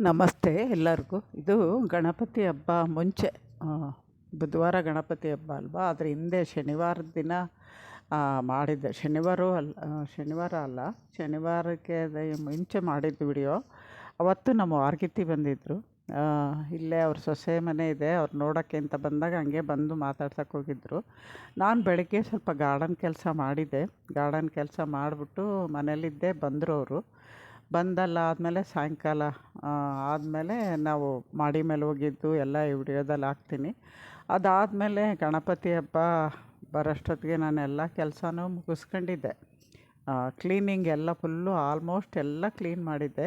ನಮಸ್ತೆ ಎಲ್ಲರಿಗೂ. ಇದು ಗಣಪತಿ ಹಬ್ಬ ಮುಂಚೆ. ಬುಧವಾರ ಗಣಪತಿ ಹಬ್ಬ ಅಲ್ವಾ? ಅದರ ಹಿಂದೆ ಶನಿವಾರದ ದಿನ ಮಾಡಿದ್ದೆ. ಶನಿವಾರ ಅಲ್ಲ ಶನಿವಾರ ಅಲ್ಲ, ಶನಿವಾರಕ್ಕೆ ಮುಂಚೆ ಮಾಡಿದ್ದು ವಿಡಿಯೋ. ಅವತ್ತು ನಮ್ಮ ವಾರ್ಗಿತಿ ಬಂದಿದ್ದರು ಇಲ್ಲೇ ಅವ್ರ ಸೊಸೆ ಮನೆ ಇದೆ. ಅವ್ರು ನೋಡೋಕ್ಕೆ ಅಂತ ಬಂದಾಗ ಹಂಗೆ ಬಂದು ಮಾತಾಡ್ಸಕ್ಕೆ ಹೋಗಿದ್ದರು ನಾನು ಬೆಳಗ್ಗೆ ಸ್ವಲ್ಪ ಗಾರ್ಡನ್ ಕೆಲಸ ಮಾಡಿದ್ದೆ. ಗಾರ್ಡನ್ ಕೆಲಸ ಮಾಡಿಬಿಟ್ಟು ಮನೇಲಿದ್ದೆ, ಬಂದರು ಅವರು. ಬಂದಲ್ಲ ಆದಮೇಲೆ ಸಾಯಂಕಾಲ ಆದಮೇಲೆ ನಾವು ಮಾಡಿ ಮೇಲೆ ಹೋಗಿದ್ದು ಎಲ್ಲ ವಿಡಿಯೋದಲ್ಲಿ ಹಾಕ್ತೀನಿ. ಅದಾದಮೇಲೆ ಗಣಪತಿ ಹಬ್ಬ ಬರೋಷ್ಟೊತ್ತಿಗೆ ನಾನು ಎಲ್ಲ ಕೆಲಸನೂ ಮುಗಿಸ್ಕೊಂಡಿದ್ದೆ. ಕ್ಲೀನಿಂಗ್ ಎಲ್ಲ ಫುಲ್ಲು ಆಲ್ಮೋಸ್ಟ್ ಎಲ್ಲ ಕ್ಲೀನ್ ಮಾಡಿದ್ದೆ.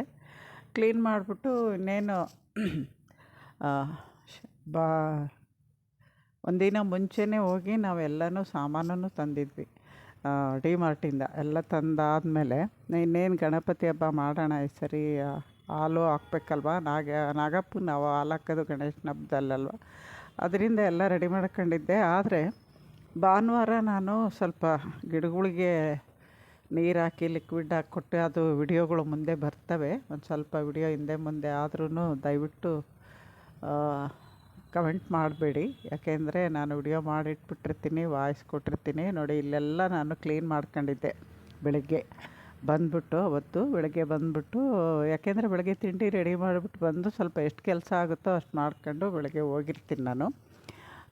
ಕ್ಲೀನ್ ಮಾಡಿಬಿಟ್ಟು ಇನ್ನೇನು ಬಾ, ಒಂದಿನ ಮುಂಚೆನೇ ಹೋಗಿ ನಾವೆಲ್ಲನೂ ಸಾಮಾನನ್ನು ತಂದಿದ್ವಿ. ಡಿ ಮಾರ್ಟಿಂದ ಎಲ್ಲ ತಂದಾದಮೇಲೆ, ಇನ್ನೇನು ಗಣಪತಿ ಹಬ್ಬ ಮಾಡೋಣ, ಈ ಸರಿ ಹಾಲು ಹಾಕ್ಬೇಕಲ್ವ? ನಾಗ ನಾಗಪ್ಪನ ನಾವು ಹಾಲು ಹಾಕೋದು ಗಣೇಶನ ಹಬ್ಬದಲ್ಲಲ್ವ? ಅದರಿಂದ ಎಲ್ಲ ರೆಡಿ ಮಾಡ್ಕೊಂಡಿದ್ದೆ. ಆದರೆ, ಭಾನುವಾರ ನಾನು ಸ್ವಲ್ಪ ಗಿಡಗಳಿಗೆ ನೀರು ಹಾಕಿ ಲಿಕ್ವಿಡ್ ಹಾಕಿ ಕೊಟ್ಟು, ಅದು ವಿಡಿಯೋಗಳು ಮುಂದೆ ಬರ್ತವೆ. ಒಂದು ಸ್ವಲ್ಪ ವಿಡಿಯೋ ಹಿಂದೆ ಮುಂದೆ ಆದ್ರೂ ದಯವಿಟ್ಟು ಕಮೆಂಟ್ ಮಾಡಬೇಡಿ. ಯಾಕೆಂದರೆ ನಾನು ವಿಡಿಯೋ ಮಾಡಿಟ್ಬಿಟ್ಟಿರ್ತೀನಿ, ವಾಯ್ಸ್ ಕೊಟ್ಟಿರ್ತೀನಿ. ನೋಡಿ, ಇಲ್ಲೆಲ್ಲ ನಾನು ಕ್ಲೀನ್ ಮಾಡ್ಕೊಂಡಿದ್ದೆ ಬೆಳಗ್ಗೆ. ಬಂದ್ಬಿಟ್ಟು, ಅವತ್ತು ಬೆಳಗ್ಗೆ ಬಂದ್ಬಿಟ್ಟು, ಯಾಕೆಂದರೆ ಬೆಳಗ್ಗೆ ತಿಂಡಿ ರೆಡಿ ಮಾಡಿಬಿಟ್ಟು ಬಂದು ಸ್ವಲ್ಪ ಎಷ್ಟು ಕೆಲಸ ಆಗುತ್ತೋ ಅಷ್ಟು ಮಾಡ್ಕೊಂಡು ಬೆಳಗ್ಗೆ ಹೋಗಿರ್ತೀನಿ ನಾನು.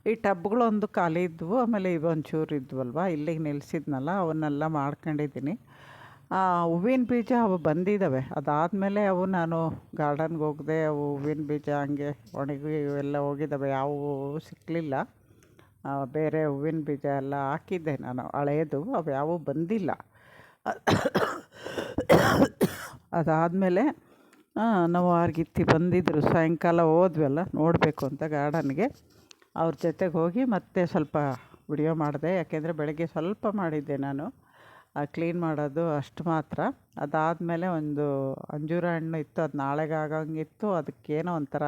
ಈ ಟಬ್ಗಳು ಒಂದು ಖಾಲಿ ಇದ್ವು, ಆಮೇಲೆ ಇವೊಂಚೂರು ಇದ್ವಲ್ವ? ಇಲ್ಲಿಗೆ ನಿಲ್ಲಿಸಿದ್ನಲ್ಲ ಅವನ್ನೆಲ್ಲ ಮಾಡ್ಕೊಂಡಿದ್ದೀನಿ. ಹೂವಿನ ಬೀಜ ಅವು ಬಂದಿದ್ದಾವೆ. ಅದಾದಮೇಲೆ ಅವು ನಾನು ಗಾರ್ಡನ್ಗೆ ಹೋಗದೆ, ಅವು ಹೂವಿನ ಬೀಜ ಹಂಗೆ ಒಣಗಿ ಇವೆಲ್ಲ ಹೋಗಿದ್ದಾವೆ. ಯಾವುವೂ ಸಿಕ್ಕಲಿಲ್ಲ ಬೇರೆ ಹೂವಿನ ಬೀಜ ಎಲ್ಲ ಹಾಕಿದ್ದೆ ನಾನು. ಹಳೇದು. ಅವು ಯಾವು ಬಂದಿಲ್ಲ. ಅದಾದಮೇಲೆ ನಾವು ಆರ್ಗಿತ್ತಿ ಬಂದಿದ್ದರು ಸಾಯಂಕಾಲ ಹೋದ್ವಲ್ಲ, ನೋಡಬೇಕು ಅಂತ ಗಾರ್ಡನ್ಗೆ ಅವ್ರ ಜೊತೆಗೆ ಹೋಗಿ ಮತ್ತೆ ಸ್ವಲ್ಪ ವಿಡಿಯೋ ಮಾಡಿದೆ. ಯಾಕೆಂದರೆ ಬೆಳಗ್ಗೆ ಸ್ವಲ್ಪ ಮಾಡಿದ್ದೆ ನಾನು. ಕ್ಲೀನ್ ಮಾಡೋದು ಅಷ್ಟು ಮಾತ್ರ. ಅದಾದಮೇಲೆ ಒಂದು ಅಂಜೂರ ಹಣ್ಣು ಇತ್ತು, ಅದು ನಾಳೆಗೆ ಆಗೋಂಗಿತ್ತು ಅದಕ್ಕೇನೋ ಒಂಥರ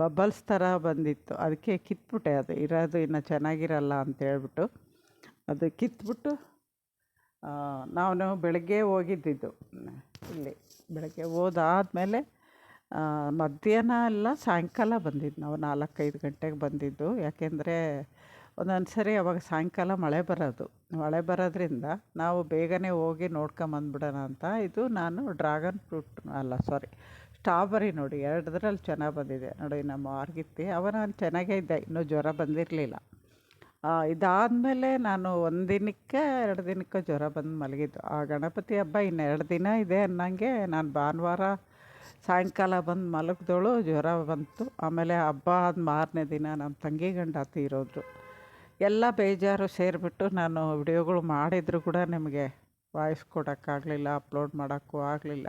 ಬಬಲ್ಸ್ ಥರ ಬಂದಿತ್ತು. ಅದಕ್ಕೆ ಕಿತ್ಬಿಟ್ಟೆ ಅದು. ಇರೋದು ಇನ್ನು ಚೆನ್ನಾಗಿರಲ್ಲ ಅಂತ ಹೇಳ್ಬಿಟ್ಟು ಅದು ಕಿತ್ಬಿಟ್ಟು ನಾನು ಬೆಳಗ್ಗೆ ಹೋಗಿದ್ದಿದ್ದು. ಇಲ್ಲಿ ಬೆಳಗ್ಗೆ ಹೋದಾದ್ಮೇಲೆ ಮಧ್ಯಾಹ್ನ ಎಲ್ಲ ಸಾಯಂಕಾಲ ಬಂದಿದ್ದು ನಾವು ನಾಲ್ಕೈದು ಗಂಟೆಗೆ ಬಂದಿದ್ದು. ಯಾಕೆಂದರೆ ಒಂದೊಂದು ಸರಿ ಅವಾಗ ಸಾಯಂಕಾಲ ಮಳೆ ಬರೋದು. ಮಳೆ ಬರೋದ್ರಿಂದ ನಾವು ಬೇಗನೆ ಹೋಗಿ ನೋಡ್ಕೊಂಬಂದ್ಬಿಡೋಣ ಅಂತ. ಇದು ನಾನು ಡ್ರ್ಯಾಗನ್ ಫ್ರೂಟ್ ಅಲ್ಲ, ಸಾರಿ, ಸ್ಟ್ರಾಬೆರಿ ನೋಡಿ. ಎರಡರಲ್ಲಿ ಚೆನ್ನಾಗಿ ಬಂದಿದೆ. ನೋಡಿ, ನಮ್ಮ ಆರ್ಗಿತ್ತಿ ಅವ ನಾನು ಚೆನ್ನಾಗೇ ಇದ್ದೆ ಇನ್ನೂ ಜ್ವರ ಬಂದಿರಲಿಲ್ಲ. ಇದಾದಮೇಲೆ ನಾನು ಒಂದಿನಕ್ಕೆ ದಿನಕ್ಕೆ ಎರಡು ದಿನಕ್ಕೆ ಜ್ವರ ಬಂದು ಮಲಗಿದ್ದು. ಆ ಗಣಪತಿ ಹಬ್ಬ ಇನ್ನೆರಡು ದಿನ ಇದೆ ಅನ್ನಂಗೆ ನಾನು ಭಾನುವಾರ ಸಾಯಂಕಾಲ ಬಂದು ಮಲಗಿದೋಳು ಜ್ವರ ಬಂತು. ಆಮೇಲೆ ಹಬ್ಬ ಆದ ಮಾರನೇ ದಿನ ನಮ್ಮ ತಂಗಿ ಗಂಡ ತೀರೋದ್ರು. ಎಲ್ಲ ಬೇಜಾರು ಸೇರಿಬಿಟ್ಟು ನಾನು ವಿಡಿಯೋಗಳು ಮಾಡಿದರೂ ಕೂಡ ನಿಮಗೆ ವಾಯ್ಸ್ ಕೊಡೋಕ್ಕಾಗಲಿಲ್ಲ ಅಪ್ಲೋಡ್ ಮಾಡೋಕ್ಕೂ ಆಗಲಿಲ್ಲ.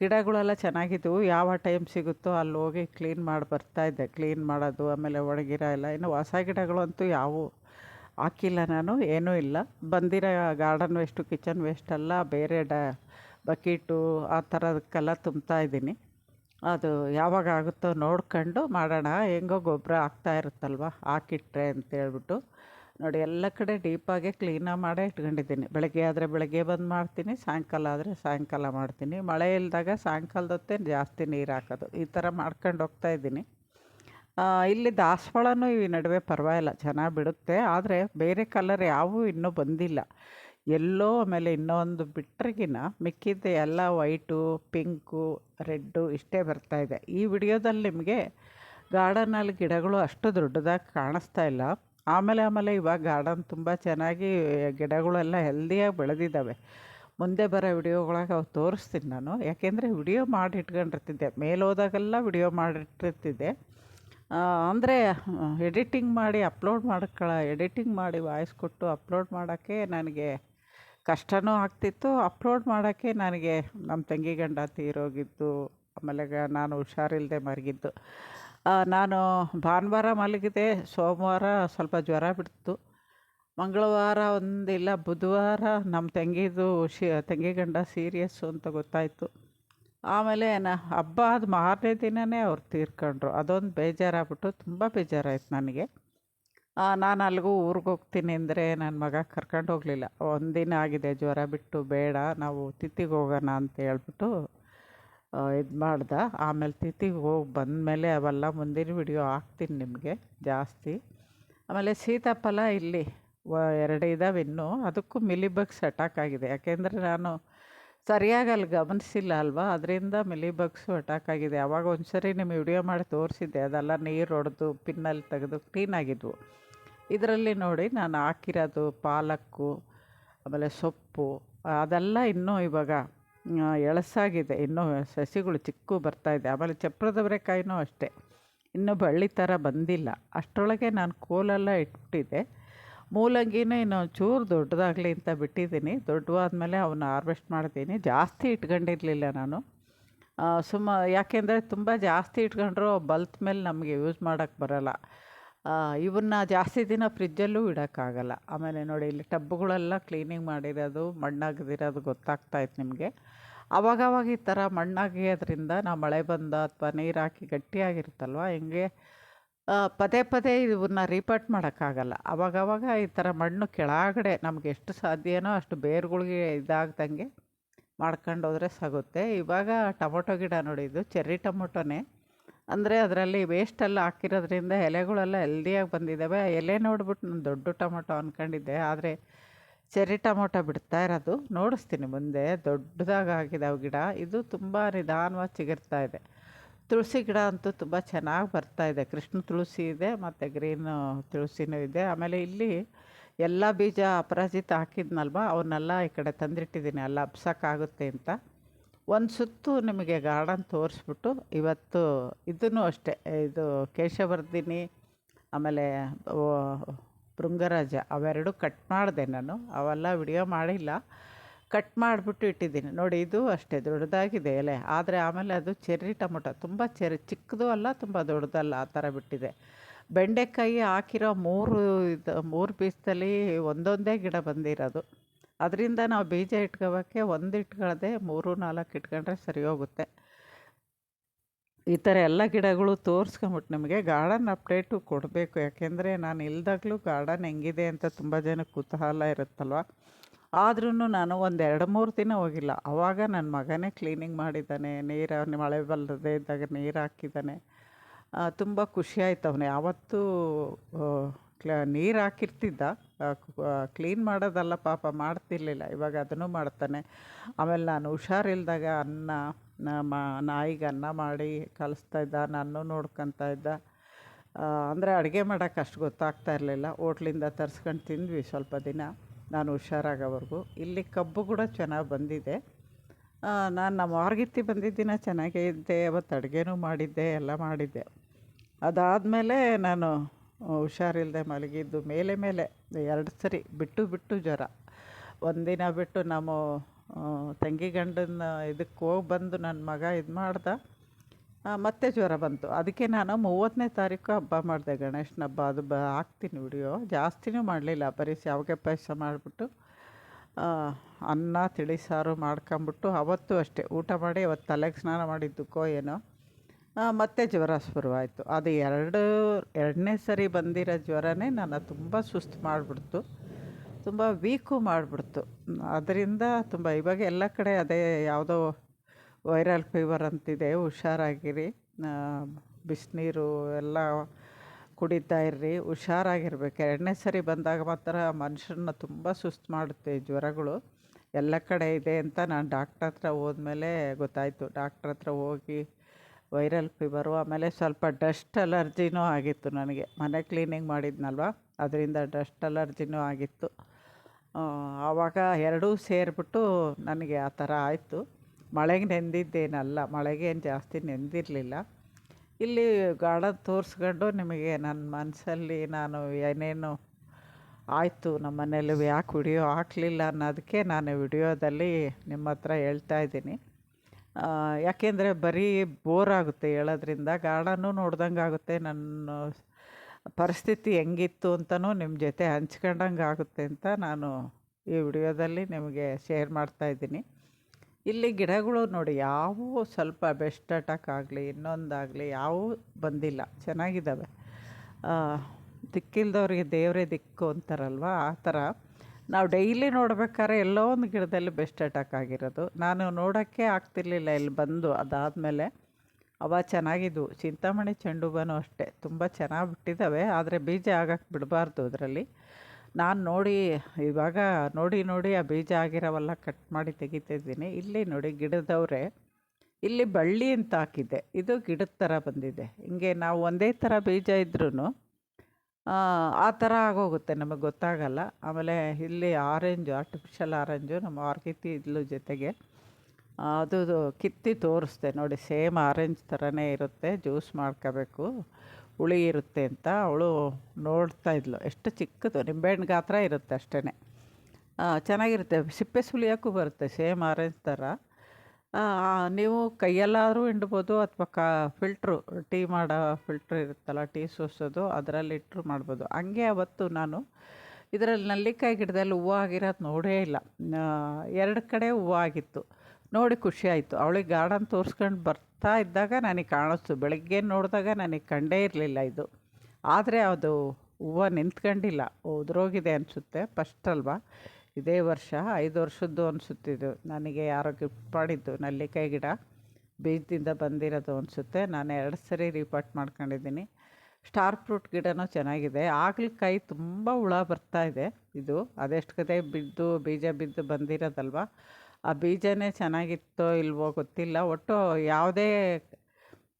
ಗಿಡಗಳೆಲ್ಲ ಚೆನ್ನಾಗಿದ್ದವು. ಯಾವ ಟೈಮ್ ಸಿಗುತ್ತೋ ಅಲ್ಲಿ ಹೋಗಿ ಕ್ಲೀನ್ ಮಾಡಿ ಬರ್ತಾಯಿದ್ದೆ ಕ್ಲೀನ್ ಮಾಡೋದು, ಆಮೇಲೆ ಒಣಗಿರೋ ಎಲ್ಲ. ಇನ್ನು ಹೊಸ ಗಿಡಗಳಂತೂ ಯಾವುವು ಹಾಕಿಲ್ಲ ನಾನು, ಏನೂ ಇಲ್ಲ. ಬಂದಿರೋ ಗಾರ್ಡನ್ ವೇಸ್ಟು ಕಿಚನ್ ವೇಸ್ಟ್ ಎಲ್ಲ ಬೇರೆ ಡ ಬಕೀಟು ಆ ಥರದಕ್ಕೆಲ್ಲ ತುಂಬ್ತಾ ಇದ್ದೀನಿ. ಅದು ಯಾವಾಗ ಆಗುತ್ತೋ ನೋಡ್ಕೊಂಡು ಮಾಡೋಣ. ಹೆಂಗೋ ಗೊಬ್ಬರ ಆಗ್ತಾ ಇರುತ್ತಲ್ವ? ಹಾಕಿಟ್ರೆ ಅಂತೇಳ್ಬಿಟ್ಟು ನೋಡಿ, ಎಲ್ಲ ಕಡೆ ಡೀಪಾಗೆ ಕ್ಲೀನಾಗಿ ಮಾಡೇ ಇಟ್ಕೊಂಡಿದ್ದೀನಿ. ಬೆಳಗ್ಗೆ ಆದರೆ ಬೆಳಗ್ಗೆ ಬಂದು ಮಾಡ್ತೀನಿ, ಸಾಯಂಕಾಲ ಆದರೆ ಸಾಯಂಕಾಲ ಮಾಡ್ತೀನಿ. ಮಳೆ ಇಲ್ಲದಾಗ ಸಾಯಂಕಾಲದ ಹೊತ್ತೇ ಜಾಸ್ತಿ ನೀರು ಹಾಕೋದು. ಈ ಥರ ಮಾಡ್ಕೊಂಡು ಹೋಗ್ತಾ ಇದ್ದೀನಿ. ಇಲ್ಲಿ ದಾಸವಾಳನೂ ಈ ನಡುವೆ ಪರವಾಗಿಲ್ಲ. ಚೆನ್ನಾಗಿ ಬಿಡುತ್ತೆ. ಆದರೆ ಬೇರೆ ಕಲರ್ ಯಾವೂ ಇನ್ನೂ ಬಂದಿಲ್ಲ. ಎಲ್ಲೋ ಆಮೇಲೆ ಇನ್ನೊಂದು ಬಿಟ್ಟರೆಗಿನ ಮಿಕ್ಕಿದ್ದ ಎಲ್ಲ ವೈಟು, ಪಿಂಕು, ರೆಡ್ಡು ಇಷ್ಟೇ ಬರ್ತಾ ಇದೆ. ಈ ವಿಡಿಯೋದಲ್ಲಿ ನಿಮಗೆ ಗಾರ್ಡನಲ್ಲಿ ಗಿಡಗಳು ಅಷ್ಟು ದೊಡ್ಡದಾಗಿ ಕಾಣಿಸ್ತಾ ಇಲ್ಲ. ಆಮೇಲೆ ಆಮೇಲೆ ಇವಾಗ ಗಾರ್ಡನ್ ತುಂಬ ಚೆನ್ನಾಗಿ ಗಿಡಗಳೆಲ್ಲ ಹೆಲ್ದಿಯಾಗಿ ಬೆಳೆದಿದ್ದಾವೆ. ಮುಂದೆ ಬರೋ ವಿಡಿಯೋಗಳಾಗ ಅವು ತೋರಿಸ್ತೀನಿ ನಾನು. ಯಾಕೆಂದರೆ ವಿಡಿಯೋ ಮಾಡಿ ಇಟ್ಕೊಂಡಿರ್ತಿದ್ದೆ ಮೇಲೆ ಹೋದಾಗೆಲ್ಲ ವಿಡಿಯೋ ಮಾಡಿಟ್ಟಿರ್ತಿದ್ದೆ. ಅಂದರೆ ಎಡಿಟಿಂಗ್ ಮಾಡಿ ಅಪ್ಲೋಡ್ ಮಾಡ್ಕೊಳ ಎಡಿಟಿಂಗ್ ಮಾಡಿ ವಾಯ್ಸ್ ಕೊಟ್ಟು ಅಪ್ಲೋಡ್ ಮಾಡೋಕ್ಕೆ ನನಗೆ ಕಷ್ಟನೂ ಆಗ್ತಿತ್ತು. ಅಪ್ಲೋಡ್ ಮಾಡೋಕ್ಕೆ ನನಗೆ ನಮ್ಮ ತಂಗಿ ಗಂಡ ತೀರೋಗಿದ್ದು ಆಮೇಲೆ ನಾನು ಹುಷಾರಿಲ್ಲದೆ ಮರಗಿದ್ದು ನಾನು ಭಾನುವಾರ ಮಲಗಿದೆ, ಸೋಮವಾರ ಸ್ವಲ್ಪ ಜ್ವರ ಬಿಡ್ತು. ಮಂಗಳವಾರ ಒಂದಿಲ್ಲ, ಬುಧವಾರ ನಮ್ಮ ತಂಗಿದು ಶಿ, ತಂಗಿ ಗಂಡ ಸೀರಿಯಸ್ಸು ಅಂತ ಗೊತ್ತಾಯಿತು. ಆಮೇಲೆ ನ, ಹಬ್ಬ ಆದ ಮಾರನೇ ದಿನವೇ ಅವ್ರು ತೀರ್ಕೊಂಡ್ರು. ಅದೊಂದು ಬೇಜಾರಾಗ್ಬಿಟ್ಟು, ತುಂಬ ಬೇಜಾರಾಯ್ತು ನನಗೆ. ನಾನು ಅಲ್ಲಿಗೂ ಊರಿಗೆ ಹೋಗ್ತೀನಿ ಅಂದರೆ ನನ್ನ ಮಗ ಕರ್ಕೊಂಡು ಹೋಗಲಿಲ್ಲ. ಒಂದಿನ ಆಗಿದೆ, ಜ್ವರ ಬಿಟ್ಟು ಬೇಡ, ನಾವು ತಿತ್ತಿಗೆ ಹೋಗೋಣ ಅಂತ ಹೇಳ್ಬಿಟ್ಟು ಇದು ಮಾಡ್ದ. ಆಮೇಲೆ ತಿತ್ತಿಗೆ ಹೋಗಿ ಬಂದಮೇಲೆ ಅವೆಲ್ಲ ಮುಂದಿನ ವಿಡಿಯೋ ಹಾಕ್ತೀನಿ ನಿಮಗೆ, ಜಾಸ್ತಿ. ಆಮೇಲೆ ಸೀತಾಫಲ ಇಲ್ಲಿ ಎರಡು ಇದ್ದಾವೆ ಇನ್ನೂ. ಅದಕ್ಕೂ ಮಿಲಿಬಗ್ಸ್ ಅಟ್ಯಾಕ್ ಆಗಿದೆ. ಯಾಕೆಂದರೆ ನಾನು ಸರಿಯಾಗಿ ಅಲ್ಲಿ ಗಮನಿಸಿಲ್ಲ ಅಲ್ವಾ? ಅದರಿಂದ ಮಿಲಿಬಗ್ಸು ಅಟ್ಯಾಕ್ ಆಗಿದೆ. ಅವಾಗ ಒಂದು ಸರಿ ನಿಮ್ಮ ವಿಡಿಯೋ ಮಾಡಿ ತೋರಿಸಿದ್ದೆ. ಅದೆಲ್ಲ ನೀರು ಹೊಡೆದು ಪಿನ್ನಲ್ಲಿ ತೆಗೆದು ಕ್ಲೀನಾಗಿದ್ವು ಇದರಲ್ಲಿ ನೋಡಿ ನಾನು ಹಾಕಿರೋದು ಪಾಲಕ್ಕು, ಆಮೇಲೆ ಸೊಪ್ಪು, ಅದೆಲ್ಲ ಇನ್ನೂ ಇವಾಗ ಎಳಸಾಗಿದೆ. ಇನ್ನೂ ಸಸಿಗಳು ಚಿಕ್ಕ ಬರ್ತಾಯಿದೆ ಆಮೇಲೆ ಚಪ್ಪರದವರೆಕಾಯಿನೂ ಅಷ್ಟೇ. ಇನ್ನೂ ಬಳ್ಳಿ ಥರ ಬಂದಿಲ್ಲ. ಅಷ್ಟರೊಳಗೆ ನಾನು ಕೋಲೆಲ್ಲ ಇಟ್ಬಿಟ್ಟಿದ್ದೆ. ಮೂಲಂಗಿನ ಇನ್ನು ಚೂರು ದೊಡ್ಡದಾಗಲಿ ಅಂತ ಬಿಟ್ಟಿದ್ದೀನಿ. ದೊಡ್ಡವಾದ್ಮೇಲೆ ಅವನ್ನ ಹಾರ್ವೆಸ್ಟ್ ಮಾಡ್ತೀನಿ. ಜಾಸ್ತಿ ಇಟ್ಕೊಂಡಿರಲಿಲ್ಲ ನಾನು. ಸುಮ್ಮ ಸುಮ, ಯಾಕೆಂದರೆ ತುಂಬ ಜಾಸ್ತಿ ಇಟ್ಕೊಂಡ್ರು ಬಲ್ತ್ ಮೇಲೆ ನಮಗೆ ಯೂಸ್ ಮಾಡೋಕ್ಕೆ ಬರೋಲ್ಲ. ಇವನ್ನ ಜಾಸ್ತಿ ದಿನ ಫ್ರಿಜ್ಜಲ್ಲೂ ಇಡೋಕ್ಕಾಗಲ್ಲ. ಆಮೇಲೆ ನೋಡಿ, ಇಲ್ಲಿ ಟಬ್ಗಳೆಲ್ಲ ಕ್ಲೀನಿಂಗ್ ಮಾಡಿರೋದು, ಮಣ್ಣಾಗದಿರೋದು ಗೊತ್ತಾಗ್ತಾಯಿತ್ತು ನಿಮಗೆ. ಅವಾಗವಾಗ ಈ ಥರ ಮಣ್ಣಾಗಿಯೋದ್ರಿಂದ ನಾವು ಮಳೆ ಬಂದ ಅಥವಾ ನೀರು ಹಾಕಿ ಗಟ್ಟಿಯಾಗಿರುತ್ತಲ್ವ, ಹಿಂಗೆ ಪದೇ ಪದೇ ಇವನ್ನ ರೀಪಾಟ್ ಮಾಡೋಕ್ಕಾಗಲ್ಲ. ಅವಾಗವಾಗ ಈ ಥರ ಮಣ್ಣು ಕೆಳಗಡೆ ನಮ್ಗೆ ಎಷ್ಟು ಸಾಧ್ಯನೋ ಅಷ್ಟು ಬೇರುಗಳಿಗೆ ಇದಾಗ್ದಂಗೆ ಮಾಡ್ಕೊಂಡೋದ್ರೆ ಸಾಗುತ್ತೆ. ಇವಾಗ ಟೊಮೊಟೊ ಗಿಡ ನೋಡಿ, ಇದು ಚೆರ್ರಿ ಟೊಮೊಟೊನೇ. ಅಂದರೆ ಅದರಲ್ಲಿ ವೇಸ್ಟೆಲ್ಲ ಹಾಕಿರೋದ್ರಿಂದ ಎಲೆಗಳೆಲ್ಲ ಹೆಲ್ದಿಯಾಗಿ ಬಂದಿದ್ದಾವೆ ಎಲೆ ನೋಡ್ಬಿಟ್ಟು ನಾನು ದೊಡ್ಡ ಟೊಮೊಟೊ ಅಂದ್ಕೊಂಡಿದ್ದೆ ಆದರೆ ಚೆರ್ರಿ ಟೊಮೊಟೊ ಬಿಡ್ತಾ ಇರೋದು. ನೋಡಿಸ್ತೀನಿ ಮುಂದೆ. ದೊಡ್ಡದಾಗಿ ಆಗಿದ್ದಾವೆ ಗಿಡ. ಇದು ತುಂಬ ನಿಧಾನವಾಗಿ ಚಿಗುರ್ತಾ ಇದೆ. ತುಳಸಿ ಗಿಡ ಅಂತೂ ತುಂಬ ಚೆನ್ನಾಗಿ ಬರ್ತಾ ಇದೆ. ಕೃಷ್ಣ ತುಳಸಿ ಇದೆ, ಮತ್ತು ಗ್ರೀನ್ ತುಳಸಿನೂ ಇದೆ. ಆಮೇಲೆ ಇಲ್ಲಿ ಎಲ್ಲ ಬೀಜ ಅಪರಾಜಿತ ಹಾಕಿದ್ನಲ್ವ? ಅವನ್ನೆಲ್ಲ ಈ ಕಡೆ ತಂದಿಟ್ಟಿದ್ದೀನಿ ಅಲ್ಲ ಹಬ್ಸೋಕ್ಕಾಗುತ್ತೆ ಅಂತ. ಒಂದು ಸುತ್ತು ನಿಮಗೆ ಗಾರ್ಡನ್ ತೋರಿಸ್ಬಿಟ್ಟು ಇವತ್ತು ಇದನ್ನು ಅಷ್ಟೇ, ಇದು ಕೇಶವರ್ಧಿನಿ, ಆಮೇಲೆ ಭೃಂಗರಾಜ ಅವೆರಡು ಕಟ್ ಮಾಡಿದೆ ನಾನು, ಅವೆಲ್ಲ ವಿಡಿಯೋ ಮಾಡಿಲ್ಲ. ಕಟ್ ಮಾಡಿಬಿಟ್ಟು ಇಟ್ಟಿದ್ದೀನಿ. ನೋಡಿ, ಇದು ಅಷ್ಟೇ ದೊಡ್ಡದಾಗಿದೆ ಎಲೆ. ಆದರೆ ಆಮೇಲೆ ಅದು ಚೆರ್ರಿ ಟೊಮೊಟೊ, ತುಂಬ ಚೆರ್ರಿ, ಚಿಕ್ಕದು ಅಲ್ಲ, ತುಂಬ ದೊಡ್ಡದಲ್ಲ, ಆ ಥರ ಬಿಟ್ಟಿದೆ. ಬೆಂಡೆಕಾಯಿ ಹಾಕಿರೋ ಮೂರು ಇದು, ಮೂರು ಪೀಸ್ದಲ್ಲಿ ಒಂದೊಂದೇ ಗಿಡ ಬಂದಿರೋದು. ಅದರಿಂದ ನಾವು ಬೀಜ ಇಟ್ಕೋಬೇಕೆ ಒಂದು ಇಟ್ಕೊಳ್ಳದೆ ಮೂರು, ನಾಲ್ಕು ಇಟ್ಕೊಂಡ್ರೆ ಸರಿ ಹೋಗುತ್ತೆ. ಈ ಥರ ಎಲ್ಲ ಗಿಡಗಳು ತೋರಿಸ್ಕೊಂಬಿಟ್ಟು ನಿಮಗೆ ಗಾರ್ಡನ್ ಅಪ್ಡೇಟು ಕೊಡಬೇಕು. ಯಾಕೆಂದರೆ ನಾನು ಇಲ್ದಾಗಲೂ ಗಾರ್ಡನ್ ಹೆಂಗಿದೆ ಅಂತ ತುಂಬ ಜನ ಕುತೂಹಲ ಇರುತ್ತಲ್ವ? ಆದ್ರೂ ನಾನು ಒಂದು ಎರಡು, ಮೂರು ದಿನ ಹೋಗಿಲ್ಲ. ಆವಾಗ ನನ್ನ ಮಗನೇ ಕ್ಲೀನಿಂಗ್ ಮಾಡಿದ್ದಾನೆ. ನೀರು, ಮಳೆ ಬಲ್ಲದೆ ಇದ್ದಾಗ ನೀರು ಹಾಕಿದ್ದಾನೆ. ತುಂಬ ಖುಷಿ ಆಯ್ತು ಅವನು ಯಾವತ್ತೂ ಕ್ಲ, ನೀರು ಹಾಕಿರ್ತಿದ್ದ. ಕ್ಲೀನ್ ಮಾಡೋದಲ್ಲ ಪಾಪ ಮಾಡ್ತಿರ್ಲಿಲ್ಲ, ಇವಾಗ ಅದನ್ನು ಮಾಡ್ತಾನೆ. ಆಮೇಲೆ ನಾನು ಹುಷಾರಿಲ್ದಾಗ ಅನ್ನ ನಮ್ಮ ನಾಯಿಗೆ ಅನ್ನ ಮಾಡಿ ಕಲಿಸ್ತಾ ಇದ್ದ ನಾನು ನೋಡ್ಕೊತಾ ಇದ್ದ. ಅಂದರೆ ಅಡುಗೆ ಮಾಡೋಕೆ ಅಷ್ಟು ಗೊತ್ತಾಗ್ತಾ ಇರಲಿಲ್ಲ. ಹೋಟ್ಲಿಂದ ತರಿಸ್ಕೊಂಡು ತಿಂದ್ವಿ ಸ್ವಲ್ಪ ದಿನ, ನಾನು ಹುಷಾರಾಗೋವರೆಗೂ. ಇಲ್ಲಿ ಕಬ್ಬು ಕೂಡ ಚೆನ್ನಾಗಿ ಬಂದಿದೆ. ನಾನು ನಮ್ಮ ವಾರ್ಗಿತ್ತಿ ಬಂದಿದ್ದ ದಿನ ಚೆನ್ನಾಗೇ ಇದ್ದೆ, ಅವತ್ತು ಅಡುಗೆನೂ ಮಾಡಿದ್ದೆ, ಎಲ್ಲ ಮಾಡಿದ್ದೆ. ಅದಾದಮೇಲೆ ನಾನು ಹುಷಾರಿಲ್ಲದೆ ಮಲಗಿದ್ದು, ಮೇಲೆ ಮೇಲೆ. ಎರಡು ಸರಿ ಬಿಟ್ಟು ಬಿಟ್ಟು ಜ್ವರ. ಒಂದಿನ ಬಿಟ್ಟು ನಮ್ಮ ತಂಗಿ ಗಂಡನ ಇದಕ್ಕೆ ಹೋಗಿ ಬಂದು ನನ್ನ ಮಗ ಇದು ಮಾಡ್ದ ಮತ್ತೆ ಜ್ವರ ಬಂತು. ಅದಕ್ಕೆ ನಾನು ಮೂವತ್ತನೇ ತಾರೀಕು ಹಬ್ಬ ಮಾಡಿದೆ ಗಣೇಶನ ಹಬ್ಬ. ಅದು ಬ, ಹಾಕ್ತೀನಿ ವಿಡಿಯೋ ಜಾಸ್ತಿನೂ ಮಾಡಲಿಲ್ಲ. ಬರೀ ಶಾವಿಗೆ ಪಾಯಸ ಮಾಡಿಬಿಟ್ಟು ಅನ್ನ, ತಿಳಿ ಸಾರು ಮಾಡ್ಕೊಂಬಿಟ್ಟು ಅವತ್ತು ಅಷ್ಟೇ. ಊಟ ಮಾಡಿ ಅವತ್ತು ತಲೆಗೆ ಸ್ನಾನ ಮಾಡಿದ್ದಕ್ಕೋ ಏನೋ. ಮತ್ತೆ ಜ್ವರ ಶುರುವಾಯಿತು. ಅದು ಎರಡು, ಎರಡನೇ ಸರಿ ಬಂದಿರೋ ಜ್ವರನೇ ನನ್ನ ತುಂಬ ಸುಸ್ತು ಮಾಡಿಬಿಡ್ತು. ತುಂಬ ವೀಕು ಮಾಡಿಬಿಡ್ತು. ಅದರಿಂದ ತುಂಬ, ಇವಾಗ ಎಲ್ಲ ಕಡೆ ಅದೇ ಯಾವುದೋ ವೈರಲ್ ಫೀವರ್ ಅಂತಿದೆ, ಹುಷಾರಾಗಿರಿ. ಬಿಸಿನೀರು ಎಲ್ಲ ಕುಡಿತಾ ಇರ್ರಿ, ಹುಷಾರಾಗಿರ್ಬೇಕು. ಎರಡನೇ ಸರಿ ಬಂದಾಗ ಮಾತ್ರ ಮನುಷ್ಯರನ್ನ ತುಂಬ ಸುಸ್ತು ಮಾಡುತ್ತೆ ಜ್ವರಗಳು. ಎಲ್ಲ ಕಡೆ ಇದೆ ಅಂತ ನಾನು ಡಾಕ್ಟ್ರ್ ಹತ್ರ ಹೋದ್ಮೇಲೆ ಗೊತ್ತಾಯಿತು. ಡಾಕ್ಟ್ರ್ ಹತ್ರ ಹೋಗಿ ವೈರಲ್ ಫೀವರು, ಆಮೇಲೆ ಸ್ವಲ್ಪ ಡಸ್ಟ್ ಅಲರ್ಜಿನೂ ಆಗಿತ್ತು ನನಗೆ. ಮನೆ ಕ್ಲೀನಿಂಗ್ ಮಾಡಿದ್ನಲ್ವ? ಅದರಿಂದ ಡಸ್ಟ್ ಅಲರ್ಜಿನೂ ಆಗಿತ್ತು. ಆವಾಗ ಎರಡೂ ಸೇರಿಬಿಟ್ಟು ನನಗೆ ಆ ಥರ ಆಯಿತು. ಮಳೆಗೆ ನೆಂದಿದ್ದೇನಲ್ಲ ಮಳೆಗೇನು ಜಾಸ್ತಿ ನೆಂದಿರಲಿಲ್ಲ. ಇಲ್ಲಿ ಗಾರ್ಡನ್ ತೋರಿಸ್ಕೊಂಡು ನಿಮಗೆ ನನ್ನ ಮನಸ್ಸಲ್ಲಿ ನಾನು ಏನೇನು ಆಯಿತು ನಮ್ಮ ಮನೇಲಿ ಯಾಕೆ ವಿಡಿಯೋ ಹಾಕಲಿಲ್ಲ ಅನ್ನೋದಕ್ಕೆ ನಾನು ವಿಡಿಯೋದಲ್ಲಿ ನಿಮ್ಮ ಹತ್ರ ಹೇಳ್ತಾ ಇದ್ದೀನಿ. ಯಾಕೆಂದರೆ ಬರೀ ಬೋರ್ ಆಗುತ್ತೆ ಹೇಳೋದ್ರಿಂದ. ಗಾರ್ಡನ್ನು ನೋಡ್ದಂಗೆ ಆಗುತ್ತೆ. ನನ್ನ ಪರಿಸ್ಥಿತಿ ಹೆಂಗಿತ್ತು ಅಂತಲೂ ನಿಮ್ಮ ಜೊತೆ ಹಂಚ್ಕೊಂಡಂಗೆ ಆಗುತ್ತೆ ಅಂತ ನಾನು ಈ ವಿಡಿಯೋದಲ್ಲಿ ನಿಮಗೆ ಶೇರ್ ಮಾಡ್ತಾ ಇದ್ದೀನಿ. ಇಲ್ಲಿ ಗಿಡಗಳು ನೋಡಿ ಯಾವುವು ಸ್ವಲ್ಪ ಬೆಸ್ಟ್ ಅಟ್ಯಾಕ್ ಆಗಲಿ, ಇನ್ನೊಂದಾಗಲಿ ಯಾವೂ ಬಂದಿಲ್ಲ. ಚೆನ್ನಾಗಿದ್ದಾವೆ. ದಿಕ್ಕಿಲ್ದವ್ರಿಗೆ ದೇವರೇ ದಿಕ್ಕು ಅಂತಾರಲ್ವ? ಆ ಥರ. ನಾವು ಡೈಲಿ ನೋಡ್ಬೇಕಾದ್ರೆ ಎಲ್ಲೋ ಒಂದು ಗಿಡದಲ್ಲಿ ಬೆಸ್ಟ್ ಅಟ್ಯಾಕ್ ಆಗಿರೋದು. ನಾನು ನೋಡೋಕ್ಕೆ ಆಗ್ತಿರ್ಲಿಲ್ಲ, ಇಲ್ಲಿ ಬಂದು. ಅದಾದಮೇಲೆ ಅವ ಚೆನ್ನಾಗಿದ್ವು ಚಿಂತಾಮಣಿ ಚೆಂಡು ಅಷ್ಟೇ. ತುಂಬ ಚೆನ್ನಾಗಿ ಬಿಟ್ಟಿದ್ದಾವೆ, ಆದರೆ ಬೀಜ ಆಗಕ್ಕೆ ಬಿಡಬಾರ್ದು ಅದರಲ್ಲಿ. ನಾನು ನೋಡಿ, ಇವಾಗ ನೋಡಿ ನೋಡಿ ಆ ಬೀಜ ಆಗಿರೋವೆಲ್ಲ ಕಟ್ ಮಾಡಿ ತೆಗಿತಿದ್ದೀನಿ. ಇಲ್ಲಿ ನೋಡಿ ಗಿಡದವ್ರೆ, ಇಲ್ಲಿ ಬಳ್ಳಿ ಅಂತ ಹಾಕಿದ್ದೆ ಇದು ಗಿಡದ ಥರ ಬಂದಿದೆ. ಹಿಂಗೆ ನಾವು ಒಂದೇ ಥರ ಬೀಜ ಇದ್ರೂ ಆ ಥರ ಆಗೋಗುತ್ತೆ ನಮಗೆ ಗೊತ್ತಾಗಲ್ಲ. ಆಮೇಲೆ ಇಲ್ಲಿ ಆರೆಂಜು ಆರ್ಟಿಫಿಷಿಯಲ್ ಆರೆಂಜು ನಮ್ಮ ಆರ್ಕಿತಿ ಇದ್ಲು ಜೊತೆಗೆ. ಅದು ಕಿತ್ತಿ ತೋರಿಸ್ದೆ ನೋಡಿ ಸೇಮ್ ಆರೆಂಜ್ ಥರನೇ ಇರುತ್ತೆ ಜ್ಯೂಸ್ ಮಾಡ್ಕೋಬೇಕು, ಹುಳಿ ಇರುತ್ತೆ ಅಂತ ಅವಳು ನೋಡ್ತಾ ಇದ್ಲು. ಎಷ್ಟು ಚಿಕ್ಕದು, ನಿಂಬೆಹಣ್ಣು ಗಾತ್ರ ಇರುತ್ತೆ ಅಷ್ಟೇ ಚೆನ್ನಾಗಿರುತ್ತೆ. ಸಿಪ್ಪೆ ಸುಲಿಯೋಕ್ಕೂ ಬರುತ್ತೆ ಸೇಮ್ ಆರೆಂಜ್ ಥರ ನೀವು ಕೈಯಲ್ಲಾದರೂ ಹಿಂಡ್ಬೋದು ಅಥವಾ ಕಾ ಫಿಲ್ಟ್ರು ಟೀ ಮಾಡೋ ಫಿಲ್ಟ್ರ್ ಇರುತ್ತಲ್ಲ, ಟೀ ಸೋಸೋದು, ಅದರಲ್ಲಿ ಇಟ್ಟರು ಮಾಡ್ಬೋದು. ಹಂಗೆ ಅವತ್ತು ನಾನು ಇದರಲ್ಲಿ ನಲ್ಲಿಕಾಯಿ ಗಿಡದಲ್ಲಿ ಹೂವು ಆಗಿರೋದು ನೋಡೇ ಇಲ್ಲ. ಎರಡು ಕಡೆ ಹೂವು ಆಗಿತ್ತು. ನೋಡಿ ಖುಷಿ ಆಯಿತು. ಅವಳಿಗೆ ಗಾರ್ಡನ್ ತೋರಿಸ್ಕೊಂಡು ಬರ್ತಾ ಇದ್ದಾಗ ನನಗೆ ಕಾಣಿಸ್ತು. ಬೆಳಗ್ಗೆ ನೋಡಿದಾಗ ನನಗೆ ಕಂಡೇ ಇರಲಿಲ್ಲ ಇದು. ಆದರೆ ಅದು ಹೂವು ನಿಂತ್ಕೊಂಡಿಲ್ಲ. ಉದುರೋಗಿದೆ ಅನಿಸುತ್ತೆ ಫಸ್ಟ್ ಅಲ್ವಾ? ಇದೇ ವರ್ಷ ಐದು ವರ್ಷದ್ದು ಅನಿಸುತ್ತಿದ್ದು ನನಗೆ ಯಾರೋ ಗಿಫ್ಟ್ ಮಾಡಿದ್ದು, ನಲ್ಲಿಕಾಯಿ ಗಿಡ. ಬೀಜದಿಂದ ಬಂದಿರೋದು ಅನಿಸುತ್ತೆ. ನಾನು ಎರಡು ಸರಿ ರೀಪಾಟ್ ಮಾಡ್ಕೊಂಡಿದ್ದೀನಿ. ಸ್ಟಾರ್ ಫ್ರೂಟ್ ಗಿಡನೂ ಚೆನ್ನಾಗಿದೆ. ಹಾಗಲಕಾಯಿ ತುಂಬ ಹುಳ ಬರ್ತಾ ಇದೆ ಇದು. ಅದೆಷ್ಟು ಕತೆ ಬಿದ್ದು, ಬೀಜ ಬಿದ್ದು ಬಂದಿರೋದಲ್ವ? ಆ ಬೀಜನೇ ಚೆನ್ನಾಗಿತ್ತೋ ಇಲ್ವೋ ಗೊತ್ತಿಲ್ಲ. ಒಟ್ಟು ಯಾವುದೇ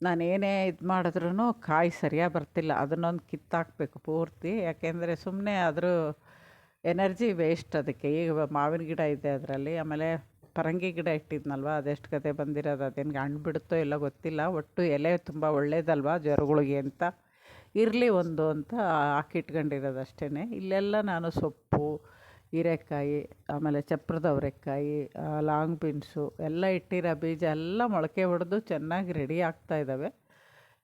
ನಾನು ಏನೇ ಇದು ಮಾಡಿದ್ರೂ ಕಾಯಿ ಸರಿಯಾಗಿ ಬರ್ತಿಲ್ಲ. ಅದನ್ನೊಂದು ಕಿತ್ತಾಕಬೇಕು ಪೂರ್ತಿ. ಯಾಕೆಂದರೆ ಸುಮ್ಮನೆ ಅದ್ರ ಎನರ್ಜಿ ವೇಸ್ಟ್ ಅದಕ್ಕೆ. ಈಗ ಮಾವಿನ ಗಿಡ ಇದೆ ಅದರಲ್ಲಿ. ಆಮೇಲೆ ಪರಂಗಿ ಗಿಡ ಇಟ್ಟಿದ್ನಲ್ವ? ಅದೆಷ್ಟು ಕತೆ ಬಂದಿರೋದು? ಅದೇನು ಹಣ್ಣು ಬಿಡುತ್ತೋ ಇಲ್ಲ ಗೊತ್ತಿಲ್ಲ. ಒಟ್ಟು ಎಲೆ ತುಂಬ ಒಳ್ಳೇದಲ್ವ ಜ್ವರಗಳಿಗೆ ಅಂತ? ಇರಲಿ ಒಂದು ಅಂತ ಹಾಕಿಟ್ಕೊಂಡಿರೋದು ಅಷ್ಟೇ ಇಲ್ಲೆಲ್ಲ ನಾನು ಸೊಪ್ಪು, ಹೀರೆಕಾಯಿ, ಆಮೇಲೆ ಚಪ್ರದ ಅವರೆಕಾಯಿ ಲಾಂಗ್ ಬೀನ್ಸು ಎಲ್ಲ ಇಟ್ಟಿರೋ ಬೀಜ ಎಲ್ಲ ಮೊಳಕೆ ಹೊಡೆದು ಚೆನ್ನಾಗಿ ರೆಡಿ ಆಗ್ತಾ ಇದ್ದಾವೆ.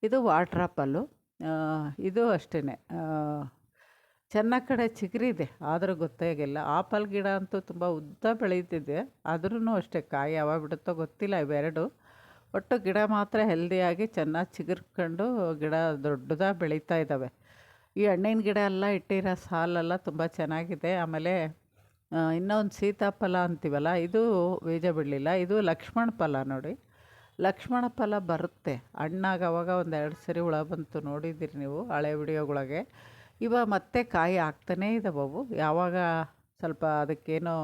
ಇದು ವಾಟ್ರಾಪಲ್ಲು ಇದು ಅಷ್ಟೇ ಚೆನ್ನ ಕಡೆ ಚಿಗುರಿದೆ, ಆದರೂ ಗೊತ್ತಾಗಿಲ್ಲ ಆಪಲ್ ಗಿಡ ಅಂತೂ ತುಂಬ ಉದ್ದ ಬೆಳೀತಿದೆ ಆದ್ರೂ ಅಷ್ಟೇ ಕಾಯಿ ಯಾವಾಗ ಬಿಡುತ್ತೋ ಗೊತ್ತಿಲ್ಲ ಇವೆರಡು. ಒಟ್ಟು ಗಿಡ ಮಾತ್ರ ಹೆಲ್ದಿಯಾಗಿ ಚೆನ್ನಾಗಿ ಚಿಗುರ್ಕೊಂಡು ಗಿಡ ದೊಡ್ಡದಾಗಿ ಬೆಳೀತಾ ಇದ್ದಾವೆ. ಈ ಹಣ್ಣಿನ ಗಿಡ ಎಲ್ಲ ಇಟ್ಟಿರೋ ಸಾಲೆಲ್ಲ ತುಂಬ ಚೆನ್ನಾಗಿದೆ. ಆಮೇಲೆ ಇನ್ನೊಂದು ಸೀತಾಫಲ ಅಂತೀವಲ್ಲ, ಇದು ಬೀಜ ಬಿಡಲಿಲ್ಲ. ಇದು ಲಕ್ಷ್ಮಣ ಫಲ ನೋಡಿ. ಲಕ್ಷ್ಮಣ ಫಲ ಬರುತ್ತೆ. ಹಣ್ಣಾಗ ಅವಾಗ ಒಂದು ಎರಡು ಸರಿ ಹುಳ ಬಂತು ನೋಡಿದ್ದೀರಿ ನೀವು ಹಳೆ ವಿಡಿಯೋಗಳಿಗೆ. ಇವಾಗ ಮತ್ತೆ ಕಾಯಿ ಆಗ್ತಾನೇ ಇದ್ದಾವವು ಯಾವಾಗ ಸ್ವಲ್ಪ ಅದಕ್ಕೇನೋ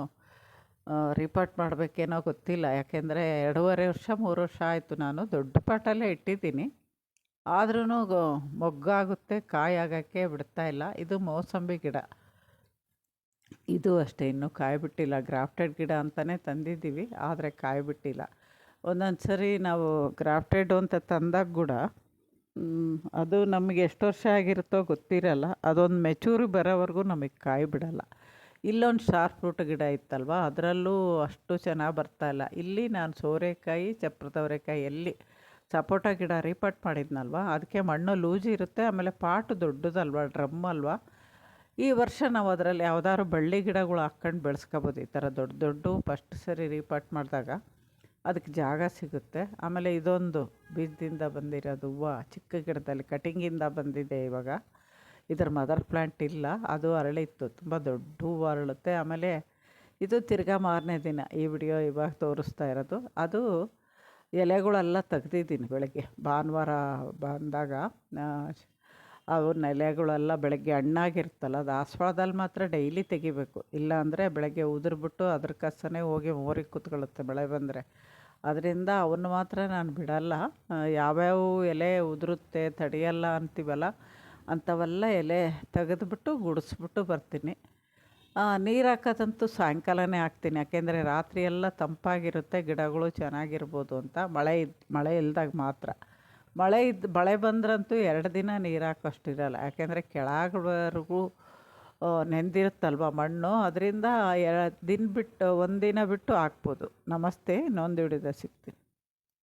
ರಿಪೋರ್ಟ್ ಮಾಡಬೇಕೇನೋ ಗೊತ್ತಿಲ್ಲ. ಯಾಕೆಂದರೆ ಎರಡೂವರೆ ವರ್ಷ, ಮೂರು ವರ್ಷ ಆಯಿತು ನಾನು ದೊಡ್ಡ ಪಾಟಲ್ಲೇ ಇಟ್ಟಿದ್ದೀನಿ. ಆದ್ರೂ ಮೊಗ್ಗಾಗುತ್ತೆ, ಕಾಯಿ ಆಗೋಕ್ಕೆ ಬಿಡ್ತಾ ಇಲ್ಲ. ಇದು ಮೋಸಂಬಿ ಗಿಡ. ಇದು ಅಷ್ಟೇ, ಇನ್ನೂ ಕಾಯಿ ಬಿಟ್ಟಿಲ್ಲ. ಗ್ರಾಫ್ಟೆಡ್ ಗಿಡ ಅಂತಲೇ ತಂದಿದ್ದೀವಿ, ಆದರೆ ಕಾಯಿ ಬಿಟ್ಟಿಲ್ಲ. ಒಂದೊಂದು ಸರಿ ನಾವು ಗ್ರಾಫ್ಟೆಡ್ ಅಂತ ತಂದಾಗ ಕೂಡ ಅದು ನಮಗೆ ಎಷ್ಟು ವರ್ಷ ಆಗಿರುತ್ತೋ ಗೊತ್ತಿರಲ್ಲ. ಅದೊಂದು ಮೆಚೂರಿ ಬರೋವರೆಗೂ ನಮಗೆ ಕಾಯಿ ಬಿಡಲ್ಲ. ಇಲ್ಲೊಂದು ಸ್ಟಾರ್ ಫ್ರೂಟ್ ಗಿಡ ಇತ್ತಲ್ವ? ಅದರಲ್ಲೂ ಅಷ್ಟು ಚೆನ್ನಾಗಿ ಇಲ್ಲ. ಇಲ್ಲಿ ನಾನು ಸೋರೆಕಾಯಿ ಚಪ್ರದವರೆಕಾಯಿ ಎಲ್ಲಿ ಸಪೋಟ ಗಿಡ ರೀಪಾಟ್ ಮಾಡಿದ್ನಲ್ವ? ಅದಕ್ಕೆ ಮಣ್ಣು ಲೂಜ್ ಇರುತ್ತೆ, ಆಮೇಲೆ ಪಾಟ್ ದೊಡ್ಡದಲ್ವ, ಡ್ರಮ್ ಅಲ್ವಾ? ಈ ವರ್ಷ ನಾವು ಅದರಲ್ಲಿ ಯಾವ್ದಾದ್ರು ಬಳ್ಳಿ ಗಿಡಗಳು ಹಾಕ್ಕೊಂಡು ಬೆಳೆಸ್ಕೋಬೋದು ಈ ಥರ ದೊಡ್ಡ ದೊಡ್ಡ. ಫಸ್ಟ್ ಸರಿ ರೀಪಾಟ್ ಮಾಡಿದಾಗ ಅದಕ್ಕೆ ಜಾಗ ಸಿಗುತ್ತೆ. ಆಮೇಲೆ ಇದೊಂದು ಬೀಜದಿಂದ ಬಂದಿರೋದು ಹೂವು, ಚಿಕ್ಕ ಗಿಡದಲ್ಲಿ, ಕಟಿಂಗಿಂದ ಬಂದಿದೆ ಇವಾಗ. ಇದರ ಮದರ್ ಪ್ಲ್ಯಾಂಟ್ ಇಲ್ಲ, ಅದು ಅರಳಿತ್ತು ತುಂಬ ದೊಡ್ಡ ಹೂವು ಅರಳುತ್ತೆ. ಆಮೇಲೆ ಇದು ತಿರ್ಗಾ ಮಾರನೇ ದಿನ ಈ ವಿಡಿಯೋ ಇವಾಗ ತೋರಿಸ್ತಾ ಇರೋದು. ಅದು ಎಲೆಗಳೆಲ್ಲ ತೆಗ್ದಿದ್ದೀನಿ ಬೆಳಗ್ಗೆ. ಭಾನುವಾರ ಬಂದಾಗ ಅವನ್ನ ಎಲೆಗಳೆಲ್ಲ ಬೆಳಗ್ಗೆ ಹಣ್ಣಾಗಿರುತ್ತಲ್ಲ, ಅದು ದಾಸವಾಳದಲ್ಲಿ ಮಾತ್ರ ಡೈಲಿ ತೆಗಿಬೇಕು. ಇಲ್ಲ ಅಂದರೆ ಬೆಳಗ್ಗೆ ಉದುರ್ಬಿಟ್ಟು ಅದ್ರ ಕಸನೇ ಹೋಗಿ ಮೋರಿಗೆ ಕೂತ್ಕೊಳ್ಳುತ್ತೆ ಮಳೆ ಬಂದರೆ. ಅದರಿಂದ ಅವನ್ನು ಮಾತ್ರ ನಾನು ಬಿಡಲ್ಲ. ಯಾವ್ಯಾವ ಎಲೆ ಉದುರುತ್ತೆ, ತಡೆಯಲ್ಲ ಅಂತೀವಲ್ಲ ಅಂಥವೆಲ್ಲ ಎಲೆ ತೆಗೆದ್ಬಿಟ್ಟು ಗುಡಿಸ್ಬಿಟ್ಟು ಬರ್ತೀನಿ. ನೀರು ಹಾಕೋದಂತೂ ಸಾಯಂಕಾಲನೇ ಹಾಕ್ತೀನಿ. ಯಾಕೆಂದರೆ ರಾತ್ರಿ ಎಲ್ಲ ತಂಪಾಗಿರುತ್ತೆ, ಗಿಡಗಳು ಚೆನ್ನಾಗಿರ್ಬೋದು ಅಂತ. ಮಳೆ ಇದ್, ಮಳೆ ಇಲ್ದಾಗ ಮಾತ್ರ. ಮಳೆ ಇದ್ದು ಮಳೆ ಬಂದ್ರಂತೂ ಎರಡು ದಿನ ನೀರು ಹಾಕೋಷ್ಟಿರಲ್ಲ. ಯಾಕೆಂದರೆ ಕೆಳಗವರೆಗೂ ನೆಂದಿರುತ್ತಲ್ವ ಮಣ್ಣು? ಅದರಿಂದ ದಿನ ಬಿಟ್ಟು ಒಂದಿನ ಬಿಟ್ಟು ಹಾಕ್ಬೋದು. ನಮಸ್ತೆ ಇನ್ನೊಂದು ಹಿಡಿದ ಸಿಗ್ತೀನಿ.